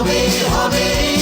হবে হবে।